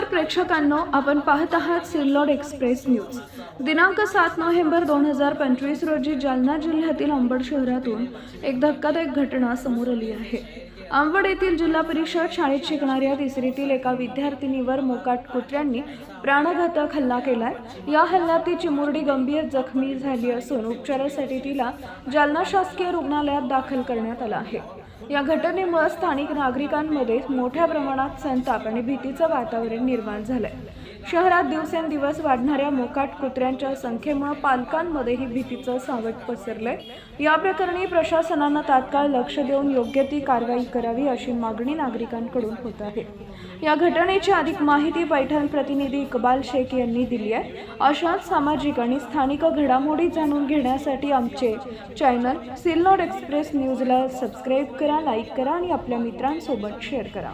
नमस्कार प्रेक्षकांनो आपण पाहत आहात सिल्लोड एक्सप्रेस न्यूज. दिनांक सात नोव्हेंबर दोन हजार पंचवीस रोजी जालना जिल्ह्यातील अंबड शहरातून एक धक्कादायक घटना समोर आली आहे. अंबड येथील जिल्हा परिषद शाळेत शिकणाऱ्या तिसरीतील एका विद्यार्थिनीवर मोकाट कुत्र्यांनी प्राणघातक हल्ला केलाय. या हल्ल्यात ती चिमुरडी गंभीर जखमी झाली असून उपचारासाठी तिला जालना शासकीय रुग्णालयात दाखल करण्यात आलं आहे. या घटनेमुळे स्थानिक नागरिकांमध्ये मोठ्या प्रमाणात संताप आणि भीतीचं वातावरण निर्माण झालंय. शहरात दिवसेंदिवस वाढणाऱ्या मोकाट कुत्र्यांच्या संख्येमुळे पालकांमध्येही भीतीचं सावट पसरलंय. या प्रकरणी प्रशासनानं तात्काळ लक्ष देऊन योग्य ती कारवाई करावी अशी मागणी नागरिकांकडून होत आहे. या घटनेची अधिक माहिती पैठण प्रतिनिधी इकबाल शेख यांनी दिली आहे. अशाच सामाजिक आणि स्थानिक घडामोडी जाणून घेण्यासाठी आमचे चॅनल सिल्लोड एक्सप्रेस न्यूजला सबस्क्राईब करा लाईक करा आणि आपल्या मित्रांसोबत शेअर करा.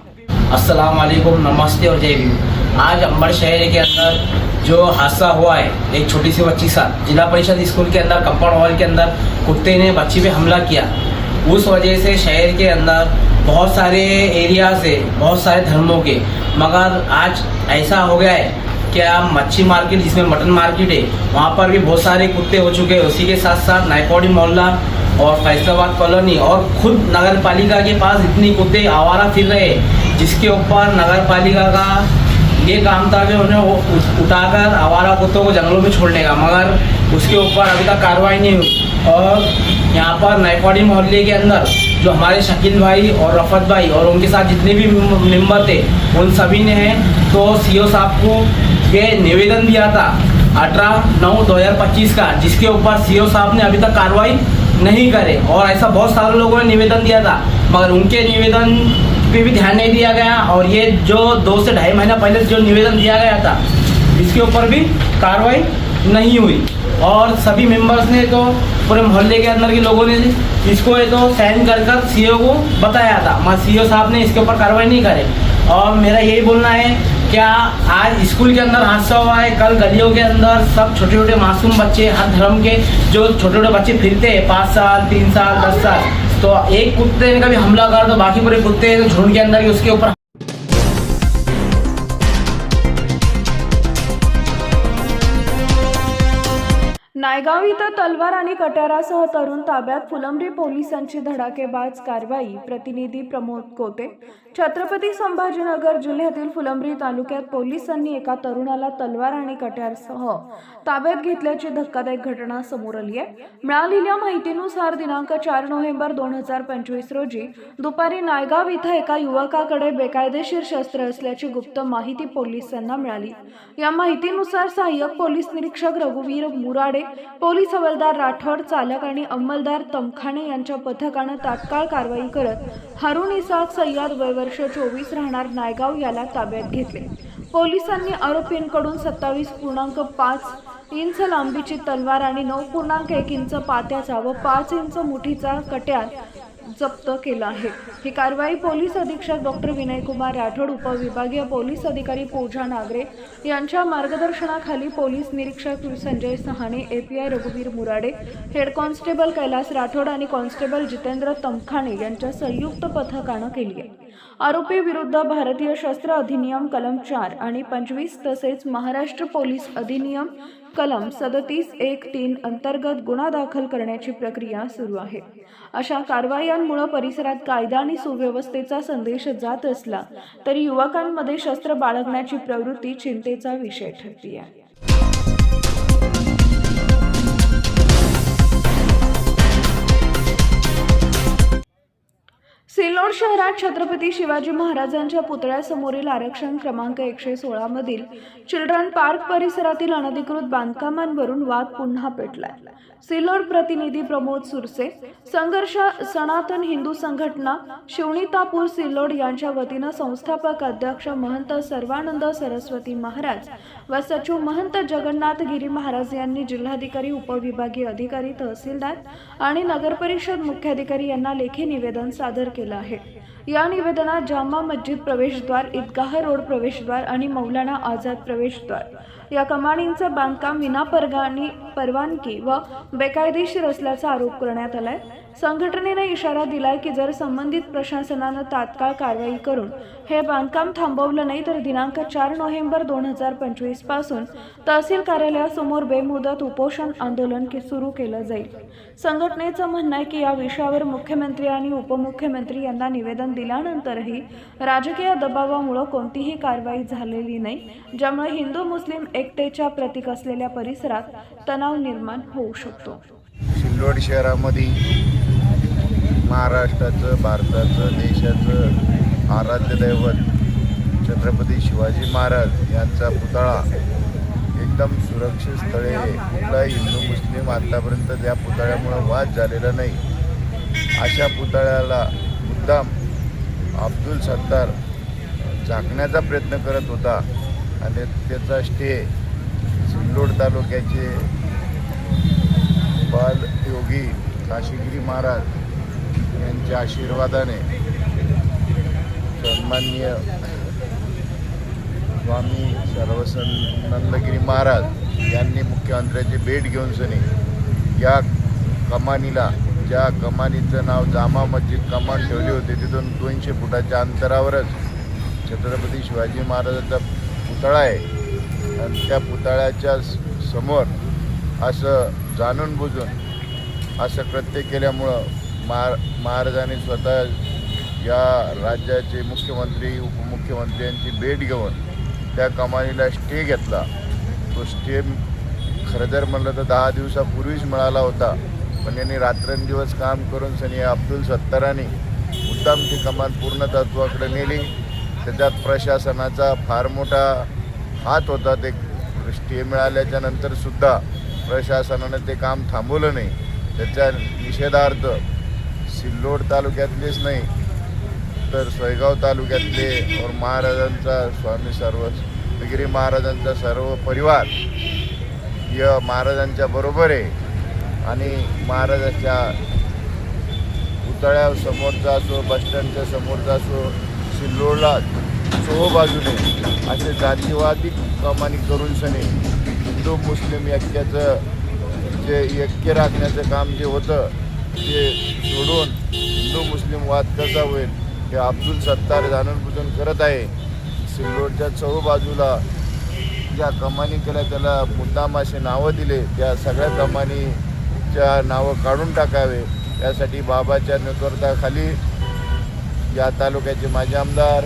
अस्सलाम नमस्ते और जय भीम. आज अंबड़ शहर के अंदर जो हादसा हुआ है, एक छोटी सी बच्ची साथ जिला परिषद स्कूल के अंदर, कंपाउंड हॉल के अंदर, कुत्ते ने बच्ची पे हमला किया। उस वजह से शहर के अंदर बहुत सारे एरिया से बहुत सारे धर्मों के। मगर आज ऐसा हो गया है क्या मच्छी मार्केट, जिसमें मटन मार्केट है, वहाँ पर भी बहुत सारे कुत्ते हो चुके हैं। उसी के साथ साथ नायकोडी मोहल्ला और फैसलाबाद कॉलोनी और खुद नगर पालिका के पास इतनी कुत्ते आवारा फिर रहे जिसके ऊपर नगर पालिका का ये काम था कि उन्हें उठाकर आवारा कुत्तों को जंगलों में छोड़ने का, मगर उसके ऊपर अभी तक कार्रवाई नहीं हुई। और यहाँ पर नायकवाड़ी मोहल्ले के अंदर जो हमारे शकील भाई और रफत भाई और उनके साथ जितने भी मेंबर थे, उन सभी ने हैं। तो सीओ साहब को ये निवेदन दिया था अठारह नौ दो हज़ार पच्चीस का, जिसके ऊपर सीओ साहब ने अभी तक कार्रवाई नहीं करे। और ऐसा बहुत सारे लोगों ने निवेदन दिया था मगर उनके निवेदन पे भी ध्यान नहीं दिया गया और ये जो दो से ढाई महीना पहले जो निवेदन दिया गया था, इसके ऊपर भी कार्रवाई नहीं हुई। और सभी मेंबर्स ने तो पूरे मोहल्ले के अंदर के लोगों ने इसको ये तो साइन कर कर सी को बताया था। मगर सी साहब ने इसके ऊपर कार्रवाई नहीं करे। और मेरा यही बोलना है, क्या आज स्कूल के अंदर हादसा हुआ है? कल गलियों के अंदर सब छोटे छोटे मासूम बच्चे हर धर्म के जो छोटे छोटे बच्चे फिरते हैं, पाँच साल, तीन साल, दस साल तो एक कुत्ते ने कभी हमला कर तो बाकी पूरे कुत्ते झुंड के अंदर ही उसके ऊपर नायगाव इथं तलवार आणि कटारासह तरुण ताब्यात फुलंब्री पोलिसांची धडाकेबाज कारवाई. प्रतिनिधी प्रमोद कोते छत्रपती संभाजीनगर जिल्ह्यातील फुलंब्री तालुक्यात पोलिसांनी एका तरुणाला तलवार आणि कट्यारसह ताब्यात घेतल्याची धक्कादायक घटना समोर आली आहे. मिळालेल्या माहितीनुसार दिनांक चार नोव्हेंबर दोन हजार पंचवीस रोजी दुपारी नायगाव इथं एका युवकाकडे बेकायदेशीर शस्त्र असल्याची गुप्त माहिती पोलिसांना मिळाली. या माहितीनुसार सहाय्यक पोलीस निरीक्षक रघुवीर मुराडे पोलीस हवालदार राठोड चालक आणि अंमलदार तमखाणे यांच्या पथकानं तात्काळ कारवाई करत हरुण इसाक सय्याद वर्ष चोवीस राहणार नायगाव याला ताब्यात घेतले. पोलिसांनी आरोपींकडून सत्तावीस पूर्णांक पाच इंच लांबीची तलवार आणि नऊ पूर्णांक एक इंच पात्याचा व पाच इंच मुठीचा कट्यार जप्त केला आहे. ही कारवाई पोलीस अधीक्षक डॉक्टर विनयकुमार राठोड उपविभागीय पोलीस अधिकारी पूजा नागरे यांच्या मार्गदर्शनाखाली पोलीस निरीक्षक संजय सहाणे एपीआय रघुवीर मुराडे हेड कॉन्स्टेबल कैलास राठोड आणि कॉन्स्टेबल जितेंद्र तमखाणे यांच्या संयुक्त पथकानं केली आहे. आरोपी विरुद्ध भारतीय शस्त्र अधिनियम कलम चार आणि पंचवीस तसेच महाराष्ट्र पोलीस अधिनियम कलम सदतीस एक तीन अंतर्गत गुन्हा दाखल करण्याची प्रक्रिया सुरू आहे. अशा कारवायांमुळे परिसरात कायदा आणि सुव्यवस्थेचा संदेश जात असला तरी युवकांमध्ये शस्त्र बाळगण्याची प्रवृत्ती चिंतेचा विषय ठरते आहे सिल्लोड शहरात छत्रपती शिवाजी महाराजांच्या पुतळ्यासमोरील आरक्षण क्रमांक एकशे सोळामधील चिल्ड्रन पार्क परिसरातील अनधिकृत बांधकामांवरून वाद पुन्हा पेटलाय. सिल्लोड प्रतिनिधी प्रमोद सुरसे संघर्ष सनातन हिंदू संघटना शिवणीतापूर सिल्लोड यांच्या वतीनं संस्थापक अध्यक्ष महंत सर्वानंद सरस्वती महाराज व सचिव महंत जगन्नाथ गिरी महाराज यांनी जिल्हाधिकारी उपविभागीय अधिकारी तहसीलदार आणि नगरपरिषद मुख्याधिकारी यांना लेखी निवेदन सादर केलं आहे. या निवेदनात जामा मस्जिद प्रवेशद्वार ईदगाह रोड प्रवेशद्वार आणि मौलाना आझाद प्रवेशद्वार. या कमानींचं बांधकाम विनापरगानी परवानगी व बेकायदेशीर असल्याचा आरोप करण्यात आलाय. संघटनेने इशारा दिलाय की जर संबंधित प्रशासनानं तात्काळ कारवाई करून हे बांधकाम थांबवलं नाही तर दिनांक चार नोव्हेंबर दोन हजार पंचवीसपासून तहसील कार्यालयासमोर बेमुदत उपोषण आंदोलन के सुरू केलं जाईल. संघटनेचं म्हणणं आहे की या विषयावर मुख्यमंत्री आणि उपमुख्यमंत्री यांना निवेदन दिल्यानंतरही राजकीय दबावामुळे कोणतीही कारवाई झालेली नाही ज्यामुळे हिंदू मुस्लिम एकटेच्या प्रतीक असलेल्या परिसरात तणाव निर्माण होऊ शकतो. सिल्लोड शहरामध्ये महाराष्ट्राचं भारताचं देशाचं आराध्य दैवत छत्रपती शिवाजी महाराज यांचा पुतळा एकदम सुरक्षित स्थळे कुठलाही हिंदू मुस्लिम आतापर्यंत त्या पुतळ्यामुळं वाद झालेला नाही. अशा पुतळ्याला मुद्दाम अब्दुल सत्तार झाकण्याचा प्रयत्न करत होता. आणि त्याचा स्टे सिल्लोड तालुक्याचे बाल योगी काशीगिरी महाराज यांच्या आशीर्वादाने सन्माननीय स्वामी सर्वसन्नंदगिरी महाराज यांनी मुख्यमंत्र्याची भेट घेऊन सनी या कमानीला ज्या कमानीचं नाव जामा मस्जिद कमान ठेवली होती तिथून दोनशे फुटाच्या अंतरावरच छत्रपती शिवाजी महाराजांचा पुतळा आहे. आणि त्या पुतळ्याच्या समोर असं जाणून बुजून असं कृत्य केल्यामुळं महार महाराजांनी स्वतः या राज्याचे मुख्यमंत्री उपमुख्यमंत्री यांची भेट घेऊन त्या कमानीला स्टे घेतला. तो स्टे खरं जर म्हणलं तर दहा दिवसापूर्वीच मिळाला होता. पण यांनी रात्रंदिवस काम करून सनी अब्दुल सत्तारांनी मुद्दाम ती कमान पूर्ण तत्वाकडे नेली. त्याच्यात प्रशासनाचा फार मोठा हात होता ते स्टे मिळाल्याच्या नंतरसुद्धा प्रशासनानं ते काम थांबवलं नाही. त्याच्या निषेधार्थ सिल्लोड तालुक्यातलेच नाही तर सोयगाव तालुक्यातले और महाराजांचा स्वामी सर्व विगिरी महाराजांचा सर्व परिवार या महाराजांच्या बरोबर आहे. आणि महाराजाच्या पुतळ्यासमोरचा असो बसस्टँडच्या समोरचा असो सिल्लोडला चोहो बाजूने असे जातीवादी कमानी करून सनी हिंदू मुस्लिम ऐक्याचं जे ऐक्य राखण्याचं काम जे होतं ते सोडून हिंदू मुस्लिम वाद कसा होईल हे अब्दुल सत्तार जाणून बुजून करत आहे. सिल्लोडच्या चहू बाजूला ज्या कमानी केल्या त्याला मुद्दाम असे नावं दिले. त्या सगळ्या कमानीच्या नावं काढून टाकावे. त्यासाठी बाबाच्या नेतृत्वाखाली या तालुक्याचे माजी आमदार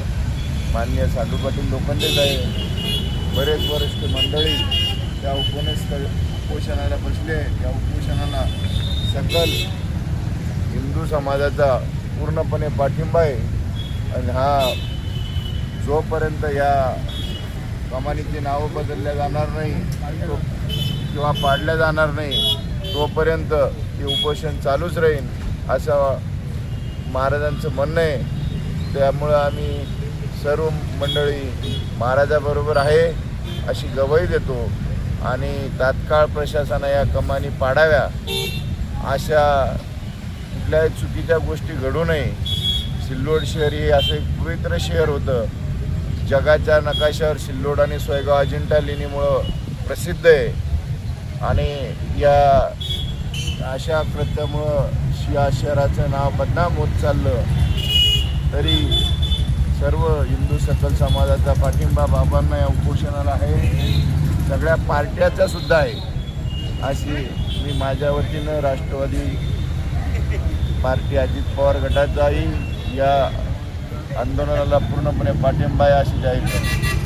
माननीय साधू पाटील लोखंडे साहेब बरेच वरिष्ठ मंडळी त्या उपनिस्थ उपोषणाला बसले. या उपोषणाला सकल हिंदू समाजाचा पूर्णपणे पाठिंबा आहे. आणि हा जोपर्यंत या कमानीची नावं बदलल्या जाणार नाही तो किंवा पाडल्या जाणार नाही तोपर्यंत हे उपोषण चालूच राहील असं महाराजांचं म्हणणं आहे. त्यामुळं आम्ही सर्व मंडळी महाराजाबरोबर आहे अशी गवाही देतो. आणि तात्काळ प्रशासना या कमानी पाडाव्या. अशा कुठल्याही चुकीच्या गोष्टी घडू नये. सिल्लोड शहर हे असं एक पवित्र शहर होतं. जगाच्या नकाशावर सिल्लोड आणि सोयगाव अजिंठा लेणीमुळं प्रसिद्ध आहे. आणि या अशा कृत्यामुळं या शहराचं नाव बदनाम होत चाललं. तरी सर्व हिंदू सकल समाजाचा पाठिंबा बाबांना या उपोषणाला आहे. सगळ्या पार्ट्याचा सुद्धा आहे. अशी मी माझ्या वतीनं राष्ट्रवादी पार्टी अजित पवार गटाचाही या आंदोलनाला पूर्णपणे पाठिंबा आहे अशी जाहीर करतो.